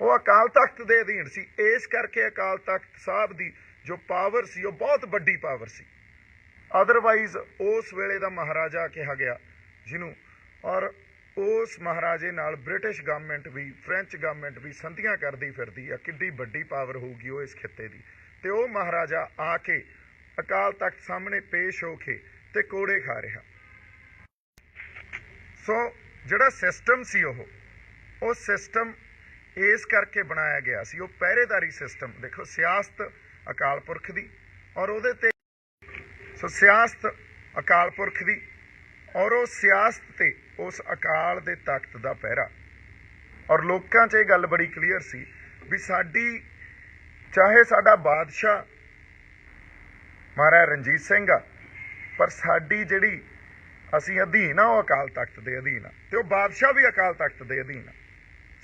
ਉਹ ਅਕਾਲ ਤਖਤ ਦੇ ਅਧੀਨ ਸੀ। ਇਸ ਕਰਕੇ ਅਕਾਲ ਤਖਤ ਸਾਹਿਬ ਦੀ ਜੋ ਪਾਵਰ ਸੀ, ਉਹ ਬਹੁਤ ਵੱਡੀ ਪਾਵਰ ਸੀ। ਅਦਰਵਾਈਜ਼ ਉਸ ਵੇਲੇ ਦਾ ਮਹਾਰਾਜਾ ਕਿਹਾ ਗਿਆ, ਜਿਹਨੂੰ, ਔਰ ਉਸ ਮਹਾਰਾਜੇ ਨਾਲ ਬ੍ਰਿਟਿਸ਼ ਗਵਰਨਮੈਂਟ ਵੀ ਫ੍ਰੈਂਚ ਗਵਰਨਮੈਂਟ ਵੀ ਸੰਧੀਆਂ ਕਰਦੀ ਫਿਰਦੀ ਆ, ਕਿੱਡੀ ਵੱਡੀ ਪਾਵਰ ਹੋਊਗੀ ਉਹ ਇਸ ਖਿੱਤੇ ਦੀ। ਤੇ ਉਹ ਮਹਾਰਾਜਾ ਆ ਕੇ ਅਕਾਲ ਤਖਤ ਸਾਹਮਣੇ ਪੇਸ਼ ਹੋ ਕੇ ਤੇ ਕੋੜੇ ਖਾ ਰਿਹਾ। ਸੋ, ਜਿਹੜਾ ਸਿਸਟਮ ਸੀ ਉਹ ਉਹ ਸਿਸਟਮ ਇਸ ਕਰਕੇ ਬਣਾਇਆ ਗਿਆ ਸੀ, ਉਹ ਪਹਿਰੇਦਾਰੀ ਸਿਸਟਮ ਦੇਖੋ ਸਿਆਸਤ ਅਕਾਲ ਪੁਰਖ ਦੀ, ਔਰ ਉਹਦੇ ਤੇ ਸੋ ਸਿਆਸਤ ਅਕਾਲ ਪੁਰਖ ਦੀ, ਔਰ ਉਹ ਸਿਆਸਤ ਤੇ ਉਸ ਅਕਾਲ ਦੇ ਤਖਤ ਦਾ ਪਹਿਰਾ। ਔਰ ਲੋਕਾਂ 'ਚ ਇਹ ਗੱਲ ਬੜੀ ਕਲੀਅਰ ਸੀ ਵੀ ਸਾਡੀ, ਚਾਹੇ ਸਾਡਾ ਬਾਦਸ਼ਾਹ ਮਹਾਰਾਜਾ ਰਣਜੀਤ ਸਿੰਘ ਆ, ਪਰ ਸਾਡੀ ਜਿਹੜੀ ਅਸੀਂ ਅਧੀਨ ਆ, ਉਹ ਅਕਾਲ ਤਖਤ ਦੇ ਅਧੀਨ ਆ, ਤੇ ਉਹ ਬਾਦਸ਼ਾਹ ਵੀ ਅਕਾਲ ਤਖਤ ਦੇ ਅਧੀਨ ਆ।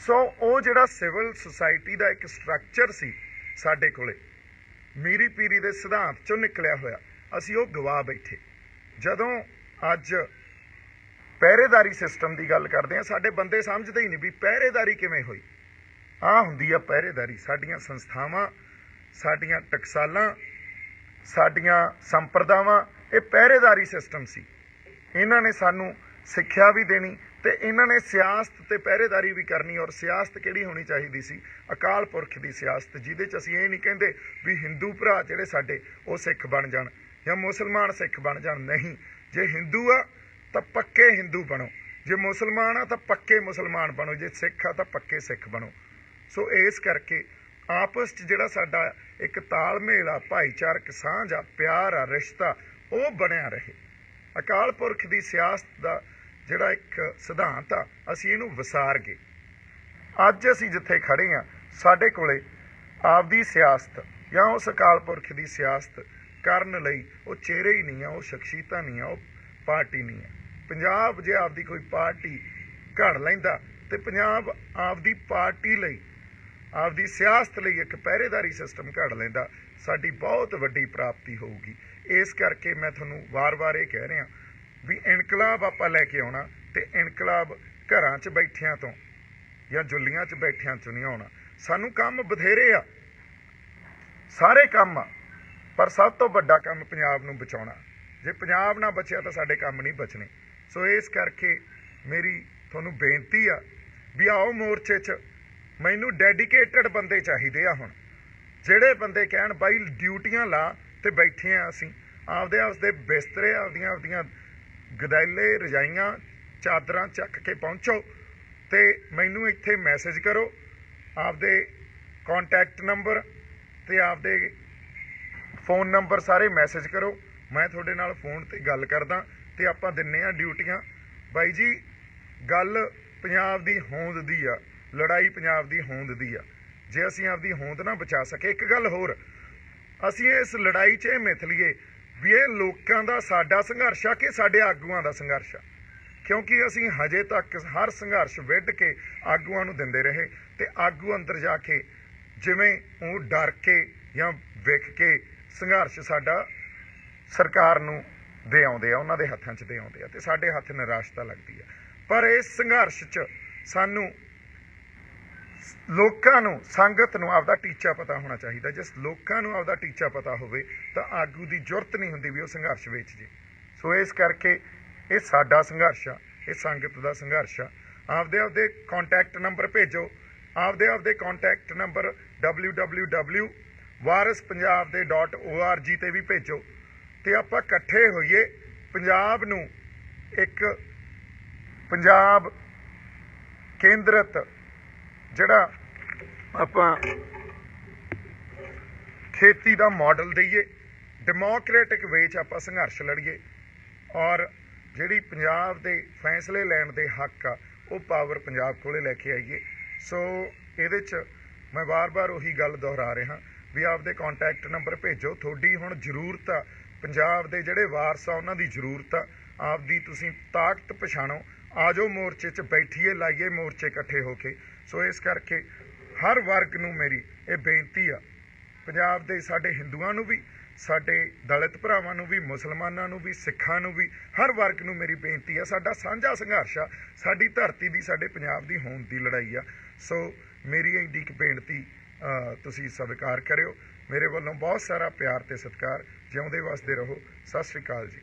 ਸੋ ਉਹ ਜਿਹੜਾ ਸਿਵਲ ਸੁਸਾਇਟੀ ਦਾ ਇੱਕ ਸਟਰਕਚਰ ਸੀ ਸਾਡੇ ਕੋਲੇ, ਮੀਰੀ ਪੀਰੀ ਦੇ ਸਿਧਾਂਤ ਚੋਂ ਨਿਕਲਿਆ ਹੋਇਆ। ਅਸੀਂ ਉਹ ਗਵਾ ਬੈਠੇ। ਜਦੋਂ ਅੱਜ ਪਹਿਰੇਦਾਰੀ ਸਿਸਟਮ ਦੀ ਗੱਲ ਕਰਦੇ ਆ ਸਾਡੇ ਬੰਦੇ ਸਮਝਦੇ ਹੀ ਨਹੀਂ ਵੀ ਪਹਿਰੇਦਾਰੀ ਕਿਵੇਂ ਹੋਈ। ਆ ਹੁੰਦੀ ਆ ਪਹਿਰੇਦਾਰੀ। ਸਾਡੀਆਂ ਸੰਸਥਾਵਾਂ, ਸਾਡੀਆਂ ਟਕਸਾਲਾਂ, ਸਾਡੀਆਂ ਸੰਪਰਦਾਵਾਂ, ਇਹ ਪਹਿਰੇਦਾਰੀ ਸਿਸਟਮ ਸੀ। ਇਹਨਾਂ ਨੇ ਸਾਨੂੰ ਸਿੱਖਿਆ ਵੀ ਦੇਣੀ ਤੇ ਇਹਨਾਂ ਨੇ ਸਿਆਸਤ ਤੇ ਪਹਿਰੇਦਾਰੀ ਵੀ ਕਰਨੀ ਔਰ ਸਿਆਸਤ ਕਿਹੜੀ ਹੋਣੀ ਚਾਹੀਦੀ ਸੀ? ਅਕਾਲ ਪੁਰਖ ਦੀ ਸਿਆਸਤ, ਜਿਹਦੇ ਚ ਅਸੀਂ ਇਹ ਨਹੀਂ ਕਹਿੰਦੇ ਵੀ ਹਿੰਦੂ ਭਰਾ ਜਿਹੜੇ ਸਾਡੇ ਉਹ ਸਿੱਖ ਬਣ ਜਾਣ। ਜਾਂ ਮੁਸਲਮਾਨ ਸਿੱਖ ਬਣ ਜਾਣ, ਨਹੀਂ। ਜੇ ਹਿੰਦੂ ਆ, ਤਾਂ ਪੱਕੇ ਹਿੰਦੂ ਬਣੋ। ਜੇ ਮੁਸਲਮਾਨ ਆ, ਤਾਂ ਪੱਕੇ ਮੁਸਲਮਾਨ ਬਣੋ। ਜੇ ਸਿੱਖ ਆ, ਤਾਂ ਪੱਕੇ ਸਿੱਖ ਬਣੋ। ਸੋ ਇਸ ਕਰਕੇ ਆਪਸ 'ਚ ਜਿਹੜਾ ਸਾਡਾ ਇੱਕ ਤਾਲਮੇਲ ਆ, ਭਾਈਚਾਰਕ ਸਾਂਝ ਆ, ਪਿਆਰ ਆ, ਰਿਸ਼ਤਾ, ਉਹ ਬਣਿਆ ਰਹੇ। ਅਕਾਲ ਪੁਰਖ ਦੀ ਸਿਆਸਤ ਦਾ ਜਿਹੜਾ ਇੱਕ ਸਿਧਾਂਤ ਆ, ਅਸੀਂ ਇਹਨੂੰ ਵਿਸਾਰ ਗਏ ਅੱਜ ਅਸੀਂ ਜਿੱਥੇ ਖੜੇ ਆ, ਸਾਡੇ ਕੋਲੇ ਆਪਦੀ ਸਿਆਸਤ ਜਾਂ ਉਸ ਅਕਾਲ ਪੁਰਖ ਦੀ ਸਿਆਸਤ ਕਰਨ ਲਈ ਉਹ ਚਿਹਰੇ ਹੀ ਨਹੀਂ ਆ, ਉਹ ਸ਼ਖਸੀਅਤਾਂ ਨਹੀਂ ਆ, ਉਹ ਪਾਰਟੀ ਨਹੀਂ ਆ। ਪੰਜਾਬ ਜੇ ਆਪਦੀ ਕੋਈ ਪਾਰਟੀ ਘੜ ਲੈਂਦਾ ਤੇ ਪੰਜਾਬ ਆਪਦੀ ਪਾਰਟੀ ਲਈ, ਆਪਦੀ ਸਿਆਸਤ ਲਈ ਇੱਕ ਪਹਿਰੇਦਾਰੀ ਸਿਸਟਮ ਘੜ ਲੈਂਦਾ, ਸਾਡੀ ਬਹੁਤ ਵੱਡੀ ਪ੍ਰਾਪਤੀ ਹੋਊਗੀ। ਇਸ ਕਰਕੇ ਮੈਂ ਤੁਹਾਨੂੰ ਵਾਰ-ਵਾਰ ਇਹ ਕਹਿ ਰਿਹਾ ਵੀ ਇਨਕਲਾਬ ਆਪਾਂ ਲੈ ਕੇ ਆਉਣਾ ਤੇ ਇਨਕਲਾਬ ਘਰਾਂ 'ਚ ਬੈਠਿਆਂ ਤੋਂ ਜਾਂ ਜੁੱਲੀਆਂ 'ਚ ਬੈਠਿਆਂ 'ਚ ਨਹੀਂ ਆਉਣਾ। ਸਾਨੂੰ ਕੰਮ ਬਥੇਰੇ ਆ। ਸਾਰੇ ਕੰਮ ਆ। ਪਰ ਸਭ ਤੋਂ ਵੱਡਾ ਕੰਮ ਪੰਜਾਬ ਨੂੰ ਬਚਾਉਣਾ। ਜੇ ਪੰਜਾਬ ਨਾ ਬਚਿਆ ਤਾਂ ਸਾਡੇ ਕੰਮ ਨਹੀਂ ਬਚਣੇ। ਸੋ ਇਸ ਕਰਕੇ ਮੇਰੀ ਤੁਹਾਨੂੰ ਬੇਨਤੀ ਆ ਵੀ ਆਓ ਮੋਰਚੇ 'ਚ। ਮੈਨੂੰ ਡੈਡੀਕੇਟਡ ਬੰਦੇ ਚਾਹੀਦੇ ਆ ਹੁਣ। ਜਿਹੜੇ ਬੰਦੇ ਕਹਿਣ, ਬਾਈ, ਡਿਊਟੀਆਂ ਲਾ ਤੇ ਬੈਠੇ ਆ ਅਸੀਂ। ਆਪਦੇ ਆਪਦੇ ਬਿਸਤਰੇ, ਆਪਦੀਆਂ ਆਪਦੀਆਂ ਗਦੈਲੇ, ਰਜਾਈਆਂ, ਚਾਦਰਾਂ ਚੱਕ ਕੇ ਪਹੁੰਚੋ ਤੇ ਮੈਨੂੰ ਇੱਥੇ ਮੈਸੇਜ ਕਰੋ। ਆਪਦੇ ਕੰਟੈਕਟ ਨੰਬਰ ਤੇ ਆਪਦੇ ਫੋਨ ਨੰਬਰ ਸਾਰੇ ਮੈਸੇਜ ਕਰੋ। ਮੈਂ ਤੁਹਾਡੇ ਨਾਲ ਫੋਨ ਤੇ ਗੱਲ ਕਰਦਾ ਤੇ ਆਪਾਂ ਦਿੰਨੇ ਆ ਡਿਊਟੀਆਂ। ਬਾਈ ਜੀ, ਗੱਲ ਪੰਜਾਬ ਦੀ ਹੋਂਦ ਦੀ ਆ, ਲੜਾਈ ਪੰਜਾਬ ਦੀ ਹੋਂਦ ਦੀ ਆ। ਜੇ ਅਸੀਂ ਆਪਦੀ ਹੋਂਦ ਨਾ ਬਚਾ ਸਕੇ ਇੱਕ ਗੱਲ ਹੋਰ, ਅਸੀਂ ਇਸ ਲੜਾਈ 'ਚ ਇਹ ਮਿਥ ਲਈਏ ਵੀ ਇਹ ਲੋਕਾਂ ਦਾ ਸਾਡਾ ਸੰਘਰਸ਼ ਆ ਕਿ ਸਾਡੇ ਆਗੂਆਂ ਦਾ ਸੰਘਰਸ਼ ਆ। ਕਿਉਂਕਿ ਅਸੀਂ ਹਜੇ ਤੱਕ ਹਰ ਸੰਘਰਸ਼ ਵਿੱਢ ਕੇ ਆਗੂਆਂ ਨੂੰ ਦਿੰਦੇ ਰਹੇ ਤੇ ਆਗੂ ਅੰਦਰ ਜਾ ਕੇ ਜਿਵੇਂ ਉਹ ਡਰ ਕੇ ਜਾਂ ਵਿਖ ਕੇ ਸੰਘਰਸ਼ ਸਾਡਾ ਸਰਕਾਰ ਨੂੰ ਦੇ ਆਉਂਦੇ ਆ, ਉਹਨਾਂ ਦੇ ਹੱਥਾਂ 'ਚ ਦੇ ਆਉਂਦੇ ਆ ਤੇ ਸਾਡੇ ਹੱਥ ਨਿਰਾਸ਼ਤਾ ਲੱਗਦੀ ਆ। ਪਰ ਇਸ ਸੰਘਰਸ਼ 'ਚ ਸਾਨੂੰ ਲੋਕਾਂ ਨੂੰ, ਸੰਗਤ ਨੂੰ ਆਪਦਾ ਟੀਚਾ ਪਤਾ ਹੋਣਾ ਚਾਹੀਦਾ। ਜਿਸ ਲੋਕਾਂ ਨੂੰ ਆਪਦਾ ਟੀਚਾ ਪਤਾ ਹੋਵੇ ਤਾਂ ਆਗੂ ਦੀ ਜ਼ਰੂਰਤ ਨਹੀਂ ਹੁੰਦੀ ਵੀ ਉਹ ਸੰਘਰਸ਼ ਵਿੱਚ ਜੇ। ਸੋ ਇਸ ਕਰਕੇ ਇਹ ਸਾਡਾ ਸੰਘਰਸ਼ ਆ, ਇਹ ਸੰਗਤ ਦਾ ਸੰਘਰਸ਼ ਆ। ਆਪਦੇ ਆਪਦੇ ਕੰਟੈਕਟ ਨੰਬਰ ਭੇਜੋ। ਆਪਦੇ ਆਪਦੇ ਕੰਟੈਕਟ ਨੰਬਰ www.warispunjab.org ਤੇ ਵੀ ਭੇਜੋ ਤੇ ਆਪਾਂ ਇਕੱਠੇ ਹੋਈਏ ਪੰਜਾਬ ਨੂੰ ਇੱਕ ਪੰਜਾਬ ਕੇਂਦਰਿਤ ਜਿਹੜਾ ਆਪਾਂ ਖੇਤੀ ਦਾ ਮਾਡਲ ਦਈਏ ਡੈਮੋਕ੍ਰੈਟਿਕ ਵੇ 'ਚ ਆਪਾਂ ਸੰਘਰਸ਼ ਲੜੀਏ ਔਰ ਜਿਹੜੀ ਪੰਜਾਬ ਦੇ ਫੈਸਲੇ ਲੈਣ ਦੇ ਹੱਕ ਆ, ਉਹ ਪਾਵਰ ਪੰਜਾਬ ਕੋਲੇ ਲੈ ਕੇ ਆਈਏ। ਸੋ ਇਹਦੇ 'ਚ ਮੈਂ ਵਾਰ-ਵਾਰ ਉਹੀ ਗੱਲ ਦੁਹਰਾ ਰਿਹਾ। ਵੀ ਆਪਦੇ ਕੰਟੈਕਟ ਨੰਬਰ ਭੇਜੋ। ਤੁਹਾਡੀ ਹੁਣ ਜ਼ਰੂਰਤ ਆ। ਪੰਜਾਬ ਦੇ ਜਿਹੜੇ ਵਾਰਸ ਆ, ਉਹਨਾਂ ਦੀ ਜ਼ਰੂਰਤ ਆ। ਆਪਦੀ ਤੁਸੀਂ ਤਾਕਤ ਪਛਾਣੋ। ਆਜੋ ਮੋਰਚੇ 'ਚ ਬੈਠੀਏ, ਲਾਈਏ ਮੋਰਚੇ ਇਕੱਠੇ ਹੋ ਕੇ। ਸੋ ਇਸ ਕਰਕੇ ਹਰ ਵਰਗ ਨੂੰ ਮੇਰੀ ਇਹ ਬੇਨਤੀ ਆ। ਪੰਜਾਬ ਦੇ ਸਾਡੇ ਹਿੰਦੂਆਂ ਨੂੰ ਵੀ, ਸਾਡੇ ਦਲਿਤ ਭਰਾਵਾਂ ਨੂੰ ਵੀ, ਮੁਸਲਮਾਨਾਂ ਨੂੰ ਵੀ, ਸਿੱਖਾਂ ਨੂੰ ਵੀ, ਹਰ ਵਰਗ ਨੂੰ ਮੇਰੀ ਬੇਨਤੀ ਆ। ਸਾਡਾ ਸਾਂਝਾ ਸੰਘਰਸ਼ ਆ। ਸਾਡੀ ਧਰਤੀ ਦੀ, ਸਾਡੇ ਪੰਜਾਬ ਦੀ ਹੋਂਦ ਦੀ ਲੜਾਈ ਆ। ਸੋ ਮੇਰੀ ਇੰਡੀ ਇੱਕ ਬੇਨਤੀ ਤੁਸੀਂ ਸਵੀਕਾਰ ਕਰਿਓ। ਮੇਰੇ ਵੱਲੋਂ ਬਹੁਤ ਸਾਰਾ ਪਿਆਰ ਤੇ ਸਤਿਕਾਰ। ਜਿਉਂਦੇ ਵਸਦੇ ਰਹੋ। ਸਤਿ ਸ੍ਰੀ ਅਕਾਲ ਜੀ।